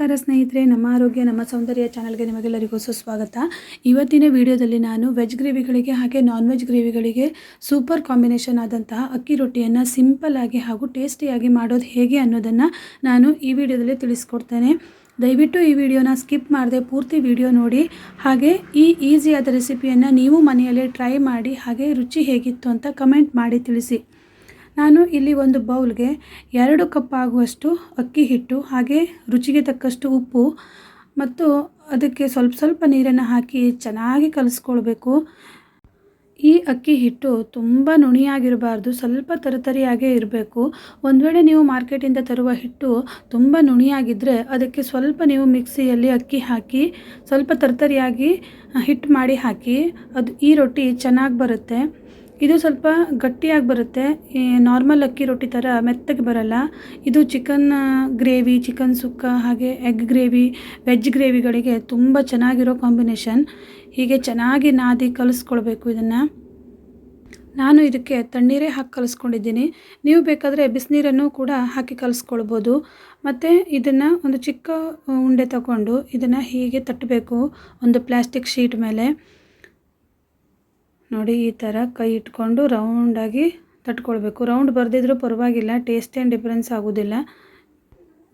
ನಮಸ್ಕಾರ ಸ್ನೇಹಿತರೆ, ನಮ್ಮ ಆರೋಗ್ಯ, ನಮ್ಮ ಸೌಂದರ್ಯ ಚಾನಲ್ಗೆ ನಿಮಗೆಲ್ಲರಿಗೂ ಸುಸ್ವಾಗತ. ಇವತ್ತಿನ ವಿಡಿಯೋದಲ್ಲಿ ನಾನು ವೆಜ್ ಗ್ರೇವಿಗಳಿಗೆ ಹಾಗೆ ನಾನ್ ವೆಜ್ ಗ್ರೇವಿಗಳಿಗೆ ಸೂಪರ್ ಕಾಂಬಿನೇಷನ್ ಆದಂತಹ ಅಕ್ಕಿ ರೊಟ್ಟಿಯನ್ನು ಸಿಂಪಲ್ ಆಗಿ ಹಾಗೂ ಟೇಸ್ಟಿಯಾಗಿ ಮಾಡೋದು ಹೇಗೆ ಅನ್ನೋದನ್ನು ನಾನು ಈ ವಿಡಿಯೋದಲ್ಲಿ ತಿಳಿಸ್ಕೊಡ್ತೇನೆ. ದಯವಿಟ್ಟು ಈ ವಿಡಿಯೋನ ಸ್ಕಿಪ್ ಮಾಡದೆ ಪೂರ್ತಿ ವಿಡಿಯೋ ನೋಡಿ. ಹಾಗೆ ಈ ಈಸಿಯಾದ ರೆಸಿಪಿಯನ್ನು ನೀವು ಮನೆಯಲ್ಲೇ ಟ್ರೈ ಮಾಡಿ, ಹಾಗೆ ರುಚಿ ಹೇಗಿತ್ತು ಅಂತ ಕಮೆಂಟ್ ಮಾಡಿ ತಿಳಿಸಿ. ನಾನು ಇಲ್ಲಿ ಒಂದು ಬೌಲ್ಗೆ ಎರಡು ಕಪ್ ಆಗುವಷ್ಟು ಅಕ್ಕಿ ಹಿಟ್ಟು, ಹಾಗೆ ರುಚಿಗೆ ತಕ್ಕಷ್ಟು ಉಪ್ಪು ಮತ್ತು ಅದಕ್ಕೆ ಸ್ವಲ್ಪ ಸ್ವಲ್ಪ ನೀರನ್ನು ಹಾಕಿ ಚೆನ್ನಾಗಿ ಕಲಿಸ್ಕೊಳ್ಬೇಕು. ಈ ಅಕ್ಕಿ ಹಿಟ್ಟು ತುಂಬ ನುಣಿಯಾಗಿರಬಾರ್ದು, ಸ್ವಲ್ಪ ತರತರಿಯಾಗೇ ಇರಬೇಕು. ಒಂದು ವೇಳೆ ನೀವು ಮಾರ್ಕೆಟಿಂದ ತರುವ ಹಿಟ್ಟು ತುಂಬ ನುಣಿಯಾಗಿದ್ದರೆ ಅದಕ್ಕೆ ಸ್ವಲ್ಪ ನೀವು ಮಿಕ್ಸಿಯಲ್ಲಿ ಅಕ್ಕಿ ಹಾಕಿ, ಸ್ವಲ್ಪ ತರತರಿಯಾಗಿ ಹಿಟ್ಟು ಮಾಡಿ ಹಾಕಿ, ಅದು ಈ ರೊಟ್ಟಿ ಚೆನ್ನಾಗಿ ಬರುತ್ತೆ. ಇದು ಸ್ವಲ್ಪ ಗಟ್ಟಿಯಾಗಿ ಬರುತ್ತೆ. ಈ ನಾರ್ಮಲ್ ಅಕ್ಕಿ ರೊಟ್ಟಿ ಥರ ಮೆತ್ತಗೆ ಬರಲ್ಲ. ಇದು ಚಿಕನ್ ಗ್ರೇವಿ ಚಿಕನ್ ಸುಕ್ಕ, ಹಾಗೆ ಎಗ್ ಗ್ರೇವಿ ವೆಜ್ ಗ್ರೇವಿಗಳಿಗೆ ತುಂಬ ಚೆನ್ನಾಗಿರೋ ಕಾಂಬಿನೇಷನ್ ಹೀಗೆ ಚೆನ್ನಾಗಿ ನಾದಿ ಕಲಿಸ್ಕೊಳ್ಬೇಕು ಇದನ್ನು. ನಾನು ಇದಕ್ಕೆ ತಣ್ಣೀರೇ ಹಾಕಿ ಕಲಿಸ್ಕೊಂಡಿದ್ದೀನಿ. ನೀವು ಬೇಕಾದರೆ ಬಿಸಿನೀರನ್ನು ಕೂಡ ಹಾಕಿ ಕಲಿಸ್ಕೊಳ್ಬೋದು. ಮತ್ತು ಇದನ್ನು ಒಂದು ಚಿಕ್ಕ ಉಂಡೆ ತಗೊಂಡು ಇದನ್ನು ಹೀಗೆ ತಟ್ಟಬೇಕು ಒಂದು ಪ್ಲ್ಯಾಸ್ಟಿಕ್ ಶೀಟ್ ಮೇಲೆ. ನೋಡಿ, ಈ ಥರ ಕೈ ಇಟ್ಕೊಂಡು ರೌಂಡಾಗಿ ತಟ್ಕೊಳ್ಬೇಕು. ರೌಂಡ್ ಬರೆದಿದ್ರೂ ಪರವಾಗಿಲ್ಲ ಟೇಸ್ಟ್ ಏನು ಡಿಫ್ರೆನ್ಸ್ ಆಗೋದಿಲ್ಲ.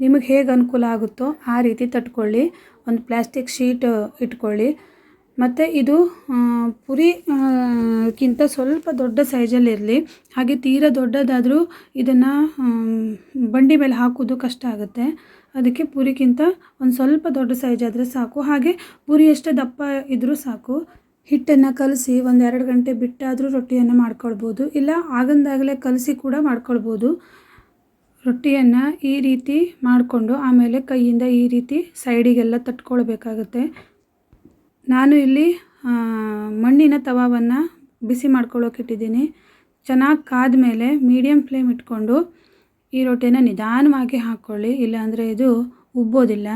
ನಿಮಗೆ ಹೇಗೆ ಅನುಕೂಲ ಆಗುತ್ತೋ ಆ ರೀತಿ ತಟ್ಕೊಳ್ಳಿ. ಒಂದು ಪ್ಲ್ಯಾಸ್ಟಿಕ್ ಶೀಟ್ ಇಟ್ಕೊಳ್ಳಿ. ಮತ್ತು ಇದು ಪುರಿಕ್ಕಿಂತ ಸ್ವಲ್ಪ ದೊಡ್ಡ ಸೈಜಲ್ಲಿರಲಿ ಹಾಗೆ ತೀರ ದೊಡ್ಡದಾದರೂ ಇದನ್ನು ಬಂಡಿ ಮೇಲೆ ಹಾಕೋದು ಕಷ್ಟ ಆಗುತ್ತೆ. ಅದಕ್ಕೆ ಪುರಿಗಿಂತ ಒಂದು ಸ್ವಲ್ಪ ದೊಡ್ಡ ಸೈಜ್ ಆದರೆ ಸಾಕು. ಹಾಗೆ ಪುರಿ ಎಷ್ಟೇ ದಪ್ಪ ಇದ್ದರೂ ಸಾಕು. ಹಿಟ್ಟನ್ನು ಕಲಸಿ ಒಂದು ಎರಡು ಗಂಟೆ ಬಿಟ್ಟಾದರೂ ರೊಟ್ಟಿಯನ್ನು ಮಾಡ್ಕೊಳ್ಬೋದು. ಇಲ್ಲ, ಆಗಂದಾಗಲೇ ಕಲಸಿ ಕೂಡ ಮಾಡ್ಕೊಳ್ಬೋದು. ರೊಟ್ಟಿಯನ್ನು ಈ ರೀತಿ ಮಾಡಿಕೊಂಡು ಆಮೇಲೆ ಕೈಯಿಂದ ಈ ರೀತಿ ಸೈಡಿಗೆಲ್ಲ ತಟ್ಕೊಳ್ಬೇಕಾಗುತ್ತೆ. ನಾನು ಇಲ್ಲಿ ಮಣ್ಣಿನ ತವಾವನ್ನು ಬಿಸಿ ಮಾಡ್ಕೊಳ್ಳೋಕೆ ಇಟ್ಟಿದ್ದೀನಿ. ಚೆನ್ನಾಗಿ ಕಾದ ಮೇಲೆ ಮೀಡಿಯಮ್ ಫ್ಲೇಮ್ ಇಟ್ಕೊಂಡು ಈ ರೊಟ್ಟಿನ ನಿಧಾನವಾಗಿ ಹಾಕ್ಕೊಳ್ಳಿ. ಇಲ್ಲಾಂದರೆ ಇದು ಉಬ್ಬೋದಿಲ್ಲ.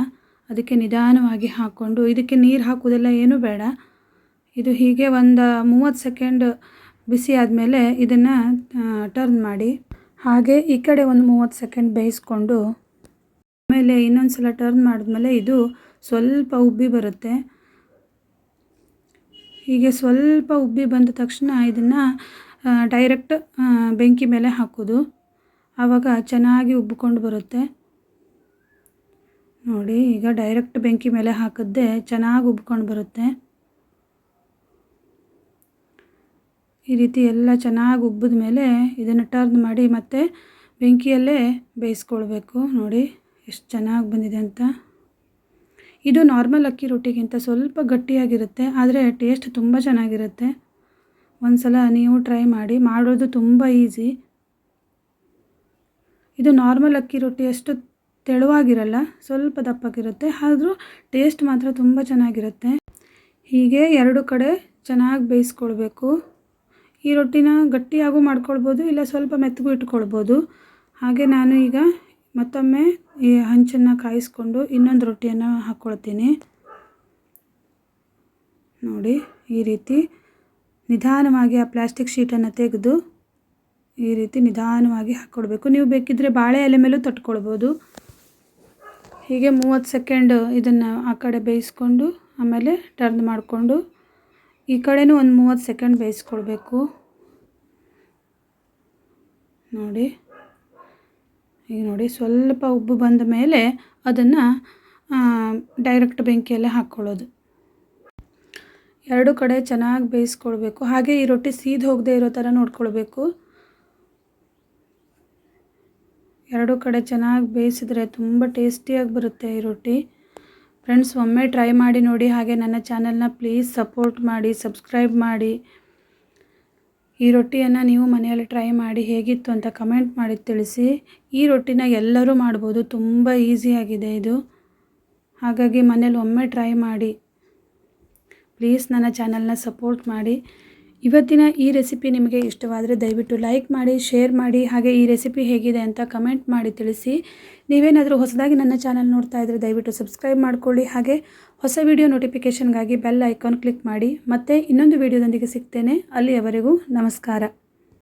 ಅದಕ್ಕೆ ನಿಧಾನವಾಗಿ ಹಾಕ್ಕೊಂಡು ಇದಕ್ಕೆ ನೀರು ಹಾಕೋದೆಲ್ಲ ಏನೂ ಬೇಡ. ಇದು ಹೀಗೆ ಒಂದು ಮೂವತ್ತು ಸೆಕೆಂಡ್ ಬಿಸಿ ಆದಮೇಲೆ ಇದನ್ನು ಟರ್ನ್ ಮಾಡಿ. ಹಾಗೆ ಈ ಕಡೆ ಒಂದು ಮೂವತ್ತು ಸೆಕೆಂಡ್ ಬೇಯಿಸ್ಕೊಂಡು, ಆಮೇಲೆ ಇನ್ನೊಂದು ಸಲ ಟರ್ನ್ ಮಾಡಿದ್ಮೇಲೆ ಇದು ಸ್ವಲ್ಪ ಉಬ್ಬಿ ಬರುತ್ತೆ. ಹೀಗೆ ಸ್ವಲ್ಪ ಉಬ್ಬಿ ಬಂದ ತಕ್ಷಣ ಇದನ್ನು ಡೈರೆಕ್ಟ್ ಬೆಂಕಿ ಮೇಲೆ ಹಾಕೋದು. ಆವಾಗ ಚೆನ್ನಾಗಿ ಉಬ್ಬಿಕೊಂಡು ಬರುತ್ತೆ. ನೋಡಿ, ಈಗ ಡೈರೆಕ್ಟ್ ಬೆಂಕಿ ಮೇಲೆ ಹಾಕಿದ್ದೆ ಚೆನ್ನಾಗಿ ಉಬ್ಕೊಂಡು ಬರುತ್ತೆ. ಈ ರೀತಿ ಎಲ್ಲ ಚೆನ್ನಾಗಿ ಉಬ್ಬಿದ ಮೇಲೆ ಇದನ್ನು ಟರ್ನ್ ಮಾಡಿ ಮತ್ತೆ ಬೆಂಕಿಯಲ್ಲೇ ಬೇಯಿಸ್ಕೊಳ್ಬೇಕು. ನೋಡಿ, ಎಷ್ಟು ಚೆನ್ನಾಗಿ ಬಂದಿದೆ ಅಂತ. ಇದು ನಾರ್ಮಲ್ ಅಕ್ಕಿ ರೊಟ್ಟಿಗಿಂತ ಸ್ವಲ್ಪ ಗಟ್ಟಿಯಾಗಿರುತ್ತೆ, ಆದರೆ ಟೇಸ್ಟ್ ತುಂಬ ಚೆನ್ನಾಗಿರುತ್ತೆ. ಒಂದು ಸಲ ನೀವು ಟ್ರೈ ಮಾಡಿ, ಮಾಡೋದು ತುಂಬ ಈಸಿ ಇದು ನಾರ್ಮಲ್ ಅಕ್ಕಿ ರೊಟ್ಟಿ ಅಷ್ಟು ತೆಳುವಾಗಿರಲ್ಲ, ಸ್ವಲ್ಪ ದಪ್ಪಾಗಿರುತ್ತೆ, ಆದರೂ ಟೇಸ್ಟ್ ಮಾತ್ರ ತುಂಬ ಚೆನ್ನಾಗಿರುತ್ತೆ. ಹೀಗೆ ಎರಡು ಕಡೆ ಚೆನ್ನಾಗಿ ಬೇಯಿಸ್ಕೊಳ್ಬೇಕು. ಈ ರೊಟ್ಟಿನ ಗಟ್ಟಿಯಾಗೂ ಮಾಡ್ಕೊಳ್ಬೋದು, ಇಲ್ಲ ಸ್ವಲ್ಪ ಮೆತ್ತಗೂ ಇಟ್ಕೊಳ್ಬೋದು. ಹಾಗೆ ನಾನು ಈಗ ಮತ್ತೊಮ್ಮೆ ಈ ಹಂಚನ್ನು ಕಾಯಿಸ್ಕೊಂಡು ಇನ್ನೊಂದು ರೊಟ್ಟಿಯನ್ನು ಹಾಕ್ಕೊಳ್ತೀನಿ ನೋಡಿ, ಈ ರೀತಿ ನಿಧಾನವಾಗಿ ಆ ಪ್ಲ್ಯಾಸ್ಟಿಕ್ ಶೀಟನ್ನು ತೆಗೆದು ಈ ರೀತಿ ನಿಧಾನವಾಗಿ ಹಾಕ್ಕೊಡ್ಬೇಕು ನೀವು ಬೇಕಿದ್ದರೆ ಬಾಳೆ ಎಲೆ ಮೇಲೂ ತಟ್ಕೊಳ್ಬೋದು. ಹೀಗೆ ಮೂವತ್ತು ಸೆಕೆಂಡ್ ಇದನ್ನು ಆ ಕಡೆ ಬೇಯಿಸ್ಕೊಂಡು, ಆಮೇಲೆ ಟರ್ನ್ ಮಾಡಿಕೊಂಡು ಈ ಕಡೆನೂ ಒಂದು ಮೂವತ್ತು ಸೆಕೆಂಡ್ ಬೇಯಿಸ್ಕೊಳ್ಬೇಕು ನೋಡಿ. ಈಗ ನೋಡಿ, ಸ್ವಲ್ಪ ಉಬ್ಬು ಬಂದ ಮೇಲೆ ಅದನ್ನು ಡೈರೆಕ್ಟ್ ಬೆಂಕಿಯಲ್ಲೇ ಹಾಕ್ಕೊಳ್ಳೋದು. ಎರಡು ಕಡೆ ಚೆನ್ನಾಗಿ ಬೇಯಿಸ್ಕೊಳ್ಬೇಕು ಹಾಗೆ ಈ ರೊಟ್ಟಿ ಸೀದ್ ಹೋಗದೆ ಇರೋ ಥರ ನೋಡ್ಕೊಳ್ಬೇಕು. ಎರಡು ಕಡೆ ಚೆನ್ನಾಗಿ ಬೇಯಿಸಿದ್ರೆ ತುಂಬ ಟೇಸ್ಟಿಯಾಗಿ ಬರುತ್ತೆ ಈ ರೊಟ್ಟಿ. ಫ್ರೆಂಡ್ಸ್ ಒಮ್ಮೆ ಟ್ರೈ ಮಾಡಿ ನೋಡಿ ಹಾಗೆ ನನ್ನ ಚಾನಲ್ನ ಪ್ಲೀಸ್ ಸಪೋರ್ಟ್ ಮಾಡಿ ಸಬ್ಸ್ಕ್ರೈಬ್ ಮಾಡಿ. ಈ ರೊಟ್ಟಿಯನ್ನು ನೀವು ಮನೆಯಲ್ಲಿ ಟ್ರೈ ಮಾಡಿ ಹೇಗಿತ್ತು ಅಂತ ಕಮೆಂಟ್ ಮಾಡಿ ತಿಳಿಸಿ. ಈ ರೊಟ್ಟಿನ ಎಲ್ಲರೂ ಮಾಡ್ಬೋದು, ತುಂಬ ಈಸಿಯಾಗಿದೆ ಇದು. ಹಾಗಾಗಿ ಮನೇಲಿ ಒಮ್ಮೆ ಟ್ರೈ ಮಾಡಿ. ಪ್ಲೀಸ್ ನನ್ನ ಚಾನಲ್ನ ಸಪೋರ್ಟ್ ಮಾಡಿ. ಇವತ್ತಿನ ಈ ರೆಸಿಪಿ ನಿಮಗೆ ಇಷ್ಟವಾದರೆ ದಯವಿಟ್ಟು ಲೈಕ್ ಮಾಡಿ, ಶೇರ್ ಮಾಡಿ, ಹಾಗೆ ಈ ರೆಸಿಪಿ ಹೇಗಿದೆ ಅಂತ ಕಮೆಂಟ್ ಮಾಡಿ ತಿಳಿಸಿ. ನೀವೇನಾದರೂ ಹೊಸದಾಗಿ ನನ್ನ ಚಾನಲ್ ನೋಡ್ತಾ ಇದ್ದರೆ ದಯವಿಟ್ಟು ಸಬ್ಸ್ಕ್ರೈಬ್ ಮಾಡ್ಕೊಳ್ಳಿ, ಹಾಗೆ ಹೊಸ ವಿಡಿಯೋ ನೋಟಿಫಿಕೇಷನ್ಗಾಗಿ ಬೆಲ್ ಐಕಾನ್ ಕ್ಲಿಕ್ ಮಾಡಿ. ಮತ್ತೆ ಇನ್ನೊಂದು ವಿಡಿಯೋದೊಂದಿಗೆ ಸಿಗ್ತೇನೆ. ಅಲ್ಲಿಯವರೆಗೂ ನಮಸ್ಕಾರ.